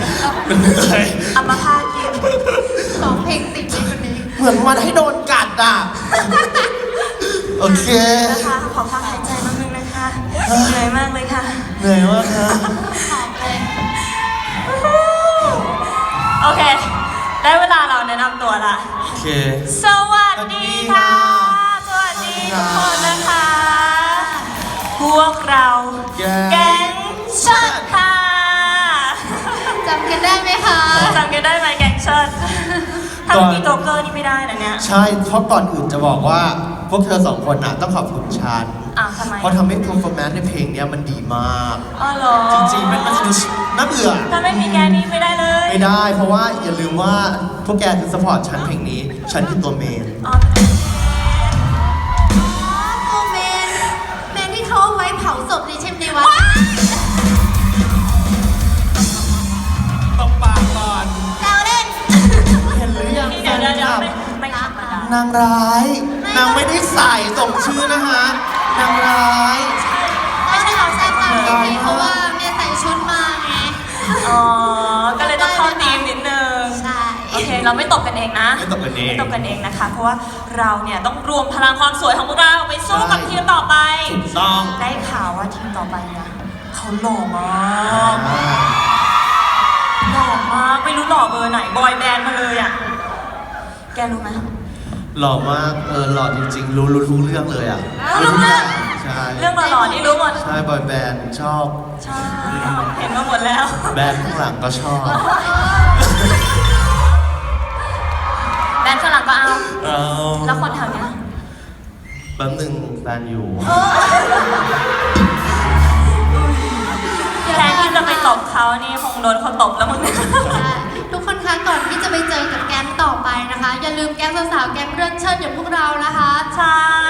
พักก่อนมันเหนื่อยอัมพาตกินสองเพลงติดเลยคนนี้เหมือนมันให้โดนกัดอะ โอเค นะคะ ขอพักหายใจนิดนึงนะคะ เหนื่อยมากเลยค่ะ เหนื่อยมากครับ หอมเลยโอเค ได้เวลาเราแนะนำตัวละ โอเค สวัสดีค่ะ สวัสดีทุกคนนะคะ พวกเรา แก๊ ได้ไหมแก๊งเชิดถ้าไม่มีโจ๊กเกอร์นี่ไม่ได้นะเนี่ยใช่เพราะก่อนอื่นจะบอกว่าพวกเธอสองคนน่ะต้องขอบคุณฉันอะทำไมเพราะทำให้ performance ในเพลงเนี้ยมันดีมาก อ๋อเหรอจริงๆมันมันจะดูน่าเบื่อ ถ้าไม่มีแกนี่ไม่ได้เลยไม่ได้เพราะว่าอย่าลืมว่าพวกแกคือ support ฉันเพลงนี้ ฉันคือตัวเมน อ๋อโอเมนเมนที่เขาเอาไว้เผาศพในเช่นในวัด นางร้าย นางไม่ได้ใส่ส่งชื่อนะฮะ นางร้าย ไม่ใช่เราแซวกันจริงๆเพราะว่าเมนใส่ชุดมาไง อ๋อ ก็เลยต้องเข้าทีมนิดนึง ใช่ โอเค เราไม่ตบกันเองนะ ไม่ตบกันเอง ไม่ตบกันเองนะคะ เพราะว่าเราเนี่ยต้องรวมพลังความสวยของพวกเราไปสู้กับใช่ทีมต่อไปถูกต้อง ได้ข่าวว่าทีมต่อไปเนี่ยเขาหล่อมากหล่อมาก ไม่รู้หล่อเบอร์ไหน บอยแบนด์มาเลยอะ แกรู้ไหม หล่อมากเออหล่อจริงๆ รู้รู้ทุกเรื่องเลยอะรู้ทุกเรื่องใช่เรื่องหล่อๆนี่รู้หมดใช่บอยแบนด์ชอบ ใช่เห็นมาหมดแล้วแบนด์ข้างหลังก็ชอบแบนด์ฝรั่งก็เอาเอาแล้วคนแถวเนี้ยแป๊บหนึงแฟนอยู่แทนที่จะไปตบเขานี่คงโดนเขาตบแล้วมึง อไปนะอย่าลืมแก๊งสาวๆแก๊งเรื่องเชิดอย่างพวกเรานะคะ ใช่